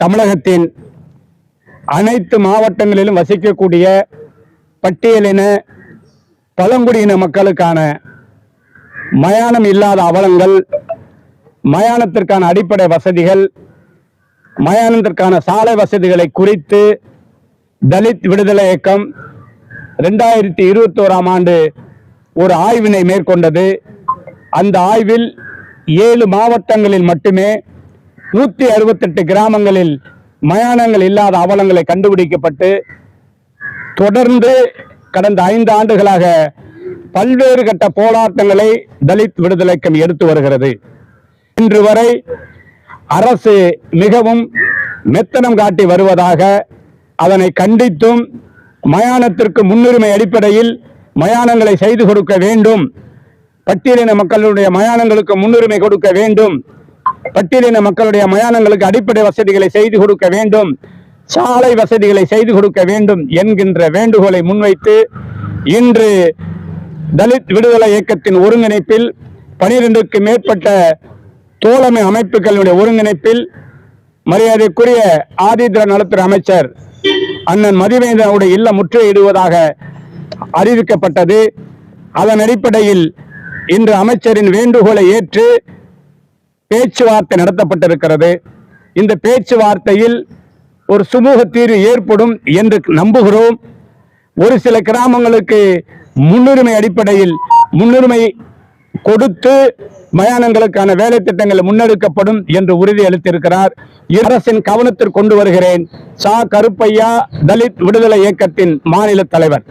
தமிழகத்தின் அனைத்து மாவட்டங்களிலும் வசிக்கக்கூடிய பட்டியலின பழங்குடியின மக்களுக்கான மயானம் இல்லாத அவலங்கள் மயானத்திற்கான அடிப்படை வசதிகள் மயானத்திற்கான சாலை வசதிகளை குறித்து தலித் விடுதலை இயக்கம் ரெண்டாயிரத்தி இருபத்தோராம் ஆண்டு ஒரு ஆய்வினை மேற்கொண்டது. அந்த ஆய்வில் ஏழு மாவட்டங்களில் மட்டுமே நூற்றி அறுபத்தெட்டு கிராமங்களில் மயானங்கள் இல்லாத அவலங்களை கண்டுபிடிக்கப்பட்டு தொடர்ந்து கடந்த ஐந்து ஆண்டுகளாக பல்வேறு கட்ட போராட்டங்களை தலித் விடுதலைக்கம் எடுத்து வருகிறது. இன்று வரை அரசு மிகவும் மெத்தனம் காட்டி வருவதாக அதனை கண்டித்தும் மயானத்திற்கு முன்னுரிமை அடிப்படையில் மயானங்களை செய்து கொடுக்க வேண்டும். பட்டியலின மக்களுடைய மயானங்களுக்கு முன்னுரிமை கொடுக்க வேண்டும். பட்டியலின மக்களுடைய மயானங்களுக்கு அடிப்படை வசதிகளை செய்து கொடுக்க வேண்டும். சாலை வசதிகளை செய்து கொடுக்க வேண்டும் என்கின்ற வேண்டுகோளை முன்வைத்து இன்று தலித் விடுதலை இயக்கத்தின் ஒருங்கிணைப்பில் பனிரெண்டுக்கு மேற்பட்ட தோழமை அமைப்புகளுடைய ஒருங்கிணைப்பில் மரியாதைக்குரிய ஆதித்திர நலத்துறை அமைச்சர் அண்ணன் மதிவேந்தனுடைய இல்லம் முற்றுகையிடுவதாக அறிவிக்கப்பட்டது. அதன் அடிப்படையில் இன்று அமைச்சரின் வேண்டுகோளை ஏற்று பேச்சுவார்த்தை நடத்தப்பட்டிருக்கிறது. இந்த பேச்சுவார்த்தையில் ஒரு சுமூக தீர்வு ஏற்படும் என்று நம்புகிறோம். ஒரு சில கிராமங்களுக்கு முன்னுரிமை அடிப்படையில் முன்னுரிமை கொடுத்து மயானங்களுக்கான வேலை திட்டங்கள் முன்னெடுக்கப்படும் என்று உறுதி அளித்திருக்கிறார். அரசின் கவனத்திற்கு கொண்டு வருகிறேன். சா. கருப்பையா தலித் விடுதலை இயக்கத்தின் மாநில தலைவர்.